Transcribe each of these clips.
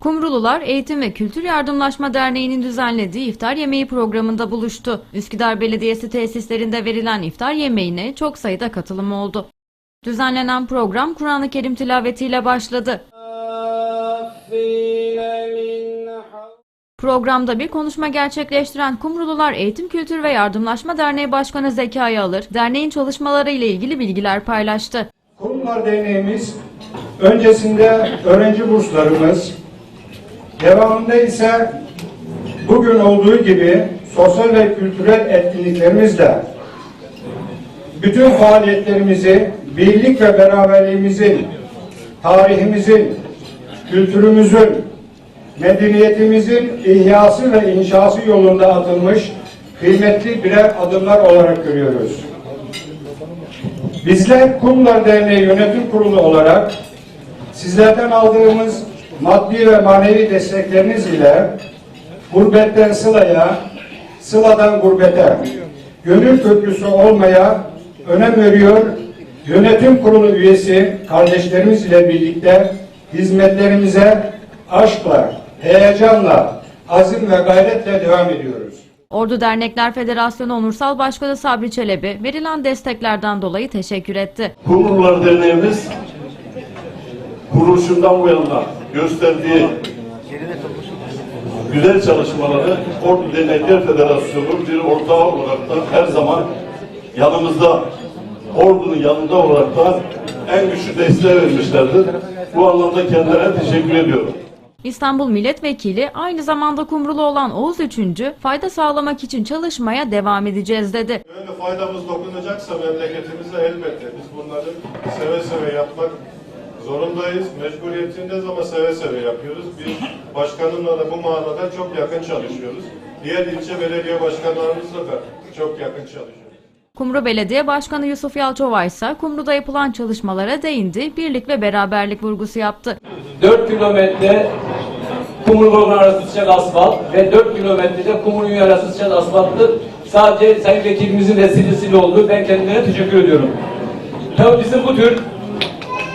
Kumrulular Eğitim ve Kültür Yardımlaşma Derneği'nin düzenlediği iftar yemeği programında buluştu. Üsküdar Belediyesi tesislerinde verilen iftar yemeğine çok sayıda katılım oldu. Düzenlenen program Kur'an-ı Kerim tilavetiyle başladı. Programda bir konuşma gerçekleştiren Kumrulular Eğitim Kültür ve Yardımlaşma Derneği Başkanı Zekai Alır, derneğin çalışmaları ile ilgili bilgiler paylaştı. Kurumlar Derneğimiz öncesinde öğrenci burslarımız, devamında ise bugün olduğu gibi sosyal ve kültürel etkinliklerimizle bütün faaliyetlerimizi birlik ve beraberliğimizin, tarihimizin, kültürümüzün, medeniyetimizin ihyası ve inşası yolunda atılmış kıymetli birer adımlar olarak görüyoruz. Bizler Kumlar Derneği Yönetim Kurulu olarak sizlerden aldığımız maddi ve manevi destekleriniz ile gurbetten sılaya, sıladan gurbete, gönül köprüsü olmaya önem veriyor. Yönetim kurulu üyesi kardeşlerimiz ile birlikte hizmetlerimize aşkla, heyecanla, azim ve gayretle devam ediyoruz. Ordu Dernekler Federasyonu Onursal Başkanı Sabri Çelebi verilen desteklerden dolayı teşekkür etti. Kumrular Derneğimiz kuruluşundan bu yana gösterdiği güzel çalışmaları Ordu Dernekler Federasyonu bir ortağı olarak da her zaman yanımızda Ordu'nun yanında olarak da en güçlü desteği vermişlerdir. Bu anlamda kendilerine teşekkür ediyorum. İstanbul Milletvekili aynı zamanda Kumrulu olan Oğuz Üçüncü fayda sağlamak için çalışmaya devam edeceğiz dedi. Böyle faydamız dokunacaksa memleketimize elbette biz bunları seve seve yapmak zorundayız. Mecburiyetindeyiz ama seve seve yapıyoruz. Biz başkanımla da bu manada çok yakın çalışıyoruz. Diğer ilçe belediye başkanlarımızla da çok yakın çalışıyoruz. Kumru Belediye Başkanı Yusuf Yalçova ise Kumru'da yapılan çalışmalara değindi, birlik ve beraberlik vurgusu yaptı. 4 kilometre Kumru arası sıcak asfalt ve 4 kilometrede Kumru arası sıcak asfaltı sadece Sayın Vekilimizin vesilesiyle oldu. Ben kendilerine teşekkür ediyorum. Tabii bizim bu tür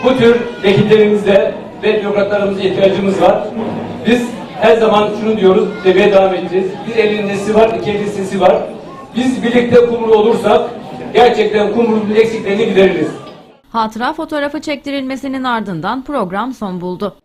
bu tür vekillerimize ve bürokratlarımıza ihtiyacımız var. Biz her zaman şunu diyoruz, demeye devam edeceğiz. Bir elin nesi var, iki elin var. Biz birlikte kumru olursak gerçekten kumrunun eksiklerini gideririz. Hatıra fotoğrafı çektirilmesinin ardından program son buldu.